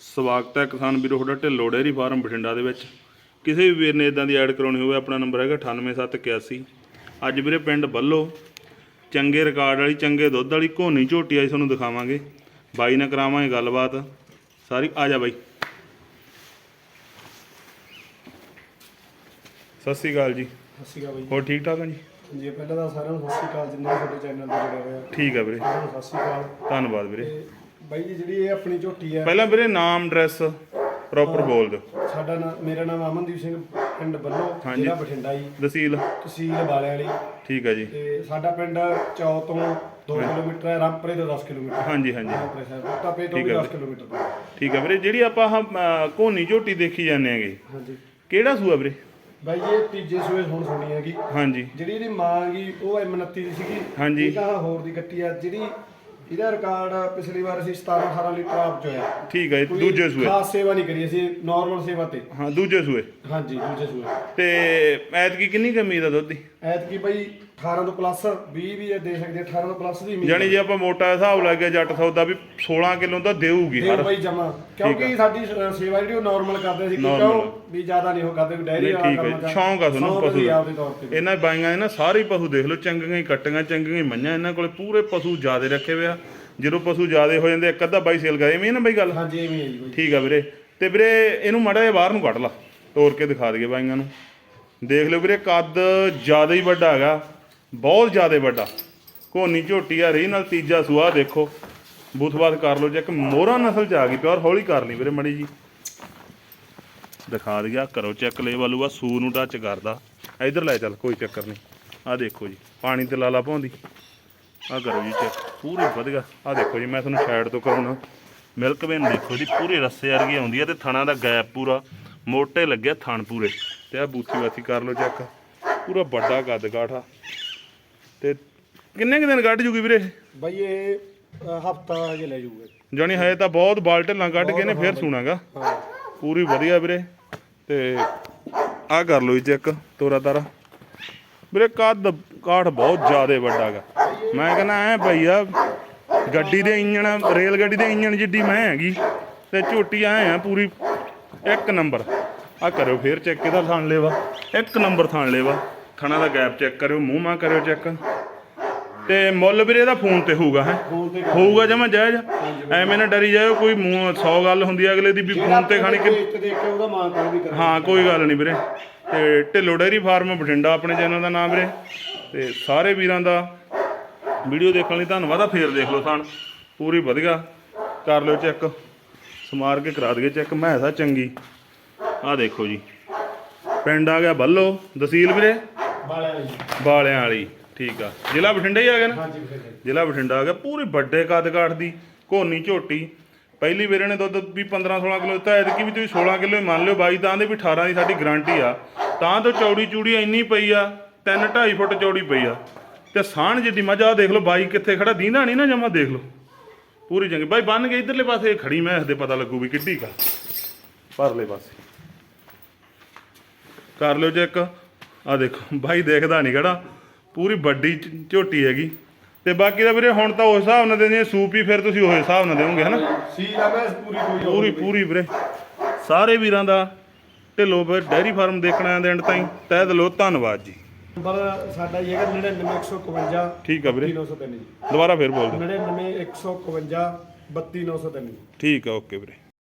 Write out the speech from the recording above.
ਸਵਾਗਤ ਹੈ ਕਿਸਾਨ ਵੀਰੋ ਤੁਹਾਡਾ ਢਿੱਲੋਂ ਡੇਅਰੀ ਫਾਰਮ ਬਠਿੰਡਾ ਦੇ ਵਿੱਚ। ਕਿਸੇ ਵੀ ਵੀਰ ਨੇ ਇਦਾਂ ਦੀ ਐਡ ਕਰਾਉਣੀ ਹੋਵੇ ਆਪਣਾ ਨੰਬਰ ਹੈਗਾ 98781 ਅੱਜ ਵੀਰੇ ਪਿੰਡ ਬੱਲੋ ਚੰਗੇ ਰਿਕਾਰਡ ਵਾਲੀ ਚੰਗੇ ਦੁੱਧ ਵਾਲੀ ਘੋਨੀ ਝੋਟੀ ਆਈ ਤੁਹਾਨੂੰ ਦਿਖਾਵਾਂਗੇ। ਬਾਈ ਨਾਲ ਕਰਾਵਾਂਗੇ ਗੱਲਬਾਤ। ਸਾਰੀ ਆ ਜਾ ਬਾਈ। ਸਤਿ ਸ਼੍ਰੀ ਅਕਾਲ ਜੀ। ਸਤਿ ਸ਼੍ਰੀ ਅਕਾਲ ਹੋਰ ਠੀਕ ਠਾਕ ਆ ਜੀ? ਬਾਈ ਜੀ ਪਹਿਲਾਂ ਤਾਂ ਸਾਰਿਆਂ ਨੂੰ ਸਤਿ ਸ਼੍ਰੀ ਅਕਾਲ ਜਿੰਨੇ ਵੀ ਤੁਹਾਡੇ ਚੈਨਲ ਤੇ ਜੁੜੇ ਹੋਏ ਆ। ਠੀਕ ਆ ਵੀਰੇ। ਸਾਰਿਆਂ ਨੂੰ ਸਤਿ ਸ਼੍ਰੀ ਅਕਾਲ। ਧੰਨਵਾਦ ਵੀਰੇ। ਬਾਈ ਜੀ ਜਿਹੜੀ ਇਹ ਆਪਣੀ ਝੋਟੀ ਹੈ। ਪਹਿਲਾਂ ਵੀਰੇ ਨਾਮ ਐਡਰੈਸ ਪ੍ਰੋਪਰ ਬੋਲ ਦਿਓ ਸਾਡਾ ਨਾਮ ਮੇਰਾ ਨਾਮ ਅਮਨਦੀਪ ਸਿੰਘ ਪਿੰਡ ਬੱਲੋ। ਜ਼ਿਲ੍ਹਾ ਬਠਿੰਡਾ ਜੀ। ਤਹਿਸੀਲ। ਤਹਿਸੀਲ ਬਾਲੇ ਵਾਲੀ। ਠੀਕ ਆ ਜੀ। ਤੇ ਸਾਡਾ ਪਿੰਡ ਚੌ ਤੋਂ 2 ਕਿਲੋਮੀਟਰ ਹੈ ਰਾਮਪੁਰੇ ਤੋਂ 10 ਕਿਲੋਮੀਟਰ ਹਾਂਜੀ ਹਾਂਜੀ। ਰਾਮਪੁਰੇ ਸਾਹਿਬ ਤੋਂ ਟਾਪੇ ਤੋਂ ਵੀ ਠੀਕ ਹੈ 10 ਕਿਲੋਮੀਟਰ ਠੀਕ ਆ ਵੀਰੇ ਜਿਹੜੀ ਆਪਾਂ ਆਹ ਘੋਨੀ ਝੋਟੀ ਦੇਖੀ ਜਾਂਦੇ ਆਂਗੇ ਹਾਂਜੀ। ਕਿਹੜਾ ਸੂਆ ਵੀਰੇ? ਬਾਈ ਜੀ ਇਹ ਤੀਜੇ ਸੂਏ ਹੁਣ ਸੁਣੀ ਹੈਗੀ। ਹਾਂਜੀ। ਜਿਹੜੀ ਇਹਦੀ ਮਾਂ ਗੀ ਉਹ M29 ਦੀ ਸੀਗੀ। ਹਾਂਜੀ। ਇਹ ਤਾਂ ਹੋਰ ਦੀ ਕੱਟੀ ਆ। ਜਿਹੜੀ ਇਹਦਾ ਰਿਕਾਰਡ ਪਿਛਲੀ ਵਾਰ ਅਸੀਂ 17 18 ਲੀਟਰ ਆਪ ਚ ਹੋਇਆ ਠੀਕ ਹੈ ਦੂਜੇ ਸੂਏ। ਖਾਸ ਸੇਵਾ ਨਹੀਂ ਕਰੀ ਅਸੀਂ ਨਾਰਮਲ ਸੇਵਾ ਤੇ। ਹਾਂ ਦੂਜੇ ਸੂਏ। ਹਾਂਜੀ ਦੂਜੇ ਸੂਏ। ਤੇ ਐਤਕੀ ਕਿੰਨੀ ਕਮੀ ਦਾ ਦੁੱਧ ਦੀ? ਐਤਕੀ ਬਈ 18 ਤੋਂ ਪਲੱਸ 20 ਵੀ ਇਹ ਦੇ ਸਕਦੇ 18 ਤੋਂ ਪਲੱਸ ਦੀ ਉਮੀਦ ਜਾਣੀ ਜੇ ਆਪਾਂ ਮੋਟਾ ਹਿਸਾਬ ਲਾ ਕੇ ਜੱਟ ਸੌਦਾ ਵੀ 16 ਕਿਲੋ ਤਾਂ ਦੇਊਗੀ ਦੇ ਹਰ। ਬਈ ਜਮਾ। ਕਿਉਂਕਿ ਸਾਡੀ ਸ- ਸੇਵਾ ਜਿਹੜੀ ਉਹ ਨਾਰਮਲ ਕਰਦੇ ਸੀ Normal। ਕਿਉਂ ਵੀ ਜ਼ਿਆਦਾ ਨਹੀਂ ਉਹ ਕਰਦੇ ਵੀ ਡੈਰੀ ਨਹੀਂ, ਵਾਲਾ ਠੀਕ ਹੈ। ਕੰਮ ਸ਼ੌਂਕ ਆ ਤੁਹਾਨੂੰ ਪਸ਼ੂ ਦਾ। ਆਪਦੇ ਤੌਰ ਤੇ ਇਹਨਾਂ ਬਾਈਆਂ ਦੇ ਨਾ ਸਾਰੇ ਪਸ਼ੂ ਦੇਖ ਲਓ ਚੰਗੀਆਂ ਹੀ ਕੱਟੀਆਂ ਚੰਗੀਆਂ ਹੀ ਮੰਝਾਂ ਇਹਨਾਂ ਕੋਲੇ ਪੂਰੇ ਪਸ਼ੂ ਜ਼ਿਆਦੇ ਰੱਖੇ ਹੋਏ ਆ। ਜਦੋਂ ਪਸ਼ੂ ਜ਼ਿਆਦੇ ਹੋ ਜਾਂਦੇ ਇੱਕ ਅੱਧਾ ਬਾਈ ਸੇਲ ਕਰੇ ਐਵੇਂ ਹੀ ਨਾ ਬਾਈ ਗੱਲ? ਹਾਂਜੀ ਐਵੇਂ ਹੀ ਹੈ ਜੀ ਬਈ। ਠੀਕ ਆ ਵੀਰੇ। ਤੇ ਵੀਰੇ ਇਹਨੂੰ ਮਾੜਾ ਜਿਹਾ ਬਾਹਰ ਨੂੰ ਕੱਢ ਲਾ। ਤੋੜ ਕੇ ਦਿਖਾ ਦਈਏ ਬਾਈਆਂ ਨੂੰ। ਦੇਖ ਲਿਓ ਵੀਰੇ, ਕੱਦ ਜ਼ਿਆਦਾ ਹੀ ਵੱਡਾ ਹੈਗਾ, ਬਹੁਤ ਜ਼ਿਆਦਾ ਵੱਡਾ। ਕੋਨੀ ਝੋਟੀ ਆ ਰਹੀ, ਨਾਲ ਤੀਜਾ ਸੂਆ, ਦੇਖੋ। ਬੂਥਬਾਤ ਕਰ ਲਓ ਚੈੱਕ ਮੋਹਰਾ ਨਸਲ ਚ ਆ ਗਈ, ਪਿਓਰ ਹੌਲੀ ਕਰ ਲਈ ਵੀਰੇ ਮੜੀ ਜੀ। ਦਿਖਾ ਦਿਆ ਕਰੋ ਚੈੱਕ ਲੈ ਆ, ਸੂ ਨੂੰ ਟੱਚ ਕਰਦਾ। ਇਧਰ ਲੈ ਚੱਲ, ਕੋਈ ਚੱਕਰ ਨਹੀਂ। ਆ ਦੇਖੋ ਜੀ, ਪਾਣੀ ਤੇ ਲਾਲਾ ਪਾਉਂਦੀ। ਆ ਕਰੋ ਜੀ ਚੈੱਕ, ਪੂਰੀ ਵਧੀਆ। ਆ ਦੇਖੋ ਜੀ, ਮੈਂ ਤੁਹਾਨੂੰ ਸਾਈਡ ਤੋਂ ਕਰਾਉਣਾ। ਮਿਲਕ ਵੇਨ ਦੇਖੋ ਜੀ, ਪੂਰੇ ਰੱਸੇ ਵਰਗੀ ਆਉਂਦੀ ਆ ਤੇ ਥਣਾ ਦਾ ਗੈਪ ਪੂਰਾ। ਮੋਟੇ ਲੱਗਿਆ ਥਣ ਪੂਰੇ। ਤੇ ਆ ਬੂਥੀ ਬਾਥੀ ਕਰ ਲਓ ਚੈੱਕ। ਪੂਰਾ ਵੱਡਾ ਕੱਦ ਕਾਠਾ ਤੇ ਕਿੰਨੇ ਕੁ ਦਿਨ ਕੱਢ ਜੂਗੀ ਵੀਰੇ? ਬਈ ਇਹ ਹਫਤਾ ਹਜੇ ਲੈ ਜਾਊਗਾ ਜਾਣੀ ਹੈ ਤਾਂ ਬਹੁਤ ਬਾਲ ਢਿੱਲਾਂ ਕੱਢ ਕੇ ਨੇ ਫੇਰ ਸੁਣਾਗਾ। ਪੂਰੀ ਵਧੀਆ ਵੀਰੇ। ਤੇ ਆ ਕਰ ਲਓ ਜੀ ਚੈੱਕ ਤੋਰਾ ਤਾਰਾ। ਵੀਰੇ ਕੱਦ ਕਾਠ ਬਹੁਤ ਜ਼ਿਆਦਾ ਵੱਡਾ ਹੈਗਾ ਮੈਂ ਕਹਿੰਦਾ ਐ ਭਈ ਆ ਗੱਡੀ ਦੇ ਇੰਜਣ ਰੇਲ ਗੱਡੀ ਦੇ ਇੰਜਣ ਜਿੱਡੀ ਮੈਂ ਹੈਗੀ ਤੇ ਝੋਟੀ ਐ ਆ ਪੂਰੀ। ਇੱਕ ਨੰਬਰ। ਆ ਕਰਿਓ ਫੇਰ ਚੈੱਕ ਇਹਦਾ ਥਾਣ ਲੈਵਾ? ਇੱਕ ਨੰਬਰ ਥਾਣ ਲੈਵਾ। ਥਣਾ ਦਾ ਗੈਪ ਚੈੱਕ ਕਰਿਓ ਮੂੰਹ ਮਾ ਕਰਿਓ ਚੈੱਕ। ਤੇ ਮੁੱਲ ਵੀਰੇ ਇਹਦਾ ਫੋਨ ਤੇ ਹੋਊਗਾ ਹੈ? ਹੋਊਗਾ ਜਮਾ ਜਾਇਜ਼? ਐਵੇਂ ਨਾ ਡਰੀ ਜਾਇਓ ਕੋਈ ਮੂੰਹ 100 ਗੱਲ ਹੁੰਦੀ ਆ ਅਗਲੇ ਦੀ ਵੀ ਫੋਨ ਤੇ ਖਾਣੀ ਕਿ ਮਾਂ ਹਾਂ ਕੋਈ ਗੱਲ ਨਹੀਂ ਵੀਰੇ। ਤੇ ਢਿੱਲੋ ਡੈਰੀ ਫਾਰਮ ਬਠਿੰਡਾ ਆਪਣੇ ਚੈਨਲ ਦਾ ਨਾਮ ਵੀਰੇ। ਤੇ ਸਾਰੇ ਵੀਰਾਂ ਦਾ ਵੀਡੀਓ ਦੇਖਣ ਲਈ ਧੰਨਵਾਦ ਆ। ਫੇਰ ਦੇਖ ਲਓ ਸਾਨ ਪੂਰੀ ਵਧੀਆ। ਕਰ ਲਿਓ ਚੈੱਕ। ਸਮਾਰ ਕੇ ਕਰਾ ਦਈਏ ਚੈੱਕ। ਮੈਸਾ ਚੰਗੀ। ਆ ਦੇਖੋ ਜੀ। ਪਿੰਡ ਆ ਗਿਆ ਬੱਲੋ। ਤਹਿਸੀਲ ਵੀਰੇ? ਬਾਲਿਆਂ ਵਾਲੀ। ਠੀਕ ਆ। ਜ਼ਿਲ੍ਹਾ ਬਠਿੰਡਾ ਹੀ ਆ ਗਿਆ ਨਾ? ਹਾਂਜੀ ਜ਼ਿਲ੍ਹਾ ਬਠਿੰਡਾ ਆ ਗਿਆ। ਪੂਰੀ ਵੱਡੇ ਕੱਦ ਕਾਠ ਦੀ ਘੋਨੀ ਝੋਟੀ। ਪਹਿਲੀ ਵੇਰੇ ਨੇ ਦੁੱਧ ਵੀ 15 16 ਕਿਲੋ ਦਿੱਤਾ। ਐਤਕੀ ਵੀ ਤੁਸੀਂ 16 ਕਿਲੋ ਹੀ ਮੰਨ ਲਿਓ। ਬਾਈ ਤਾਂ ਦੇ ਵੀ 18 ਦੀ ਸਾਡੀ ਗਾਰੰਟੀ ਆ। ਤਾਂ ਤੋਂ ਚੌੜੀ ਚੂੜੀ ਇੰਨੀ ਪਈ ਆ 3 2.5 ਫੁੱਟ ਚੌੜੀ ਪਈ ਆ। ਤੇ ਸਾਣ ਜਿੱਡੀ ਆ ਦੇਖ ਲਓ ਬਾਈ ਕਿੱਥੇ ਖੜਾ। ਦੀਂਦਾ ਨਹੀਂ ਨਾ ਜਮਾ ਦੇਖ ਲਓ। ਪੂਰੀ ਚੰਗੀ। ਬਾਈ ਬੰਨ ਕੇ ਇਧਰਲੇ ਪਾਸੇ ਖੜੀ ਮੈਂ ਦੇ ਪਤਾ ਲੱਗੂ ਵੀ ਕਿੱਡੀ ਕਾ ਪਰਲੇ ਪਾਸੇ। ਕਰ ਲਿਓ ਚੈੱਕ ਆ ਦੇਖੋ ਬਾਈ ਦੇਖਦਾ ਨਹੀਂ ਖੜਾ। ਪੂਰੀ ਵੱਡੀ ਝੋਟੀ ਹੈਗੀ। ਤੇ ਬਾਕੀ ਦਾ ਵੀਰੇ ਹੁਣ ਤਾਂ ਉਸ ਹਿਸਾਬ ਨਾਲ ਦਿੰਦੇ ਸੂਪ ਹੀ ਫਿਰ ਤੁਸੀਂ ਉਸ ਹਿਸਾਬ ਨਾਲ ਦੇਵੋਗੇ ਹਨਾ? ਸੀ ਆ ਮੈਂ ਪੂਰੀ ਪੂਰੀ ਪੂਰੀ ਵੀਰੇ। ਸਾਰੇ ਵੀਰਾਂ ਦਾ ਢਿੱਲੋਂ ਫਿਰ ਡੈਰੀ ਫਾਰਮ ਦੇਖਣਾ ਆਂਦੇ ਐਂਡ ਤਾਈਂ। ਤਹਿ ਦਿਲੋਂ ਧੰਨਵਾਦ ਜੀ। ਨੰਬਰ ਸਾਡਾ ਇਹ ਹੈਗਾ 99151 ਠੀਕ ਆ ਵੀਰੇ। 32903 ਜੀ। ਦੁਬਾਰਾ ਫਿਰ ਬੋਲ ਦਿਓ। 99151 32903 ਠੀਕ ਆ ਓਕੇ ਵੀਰੇ।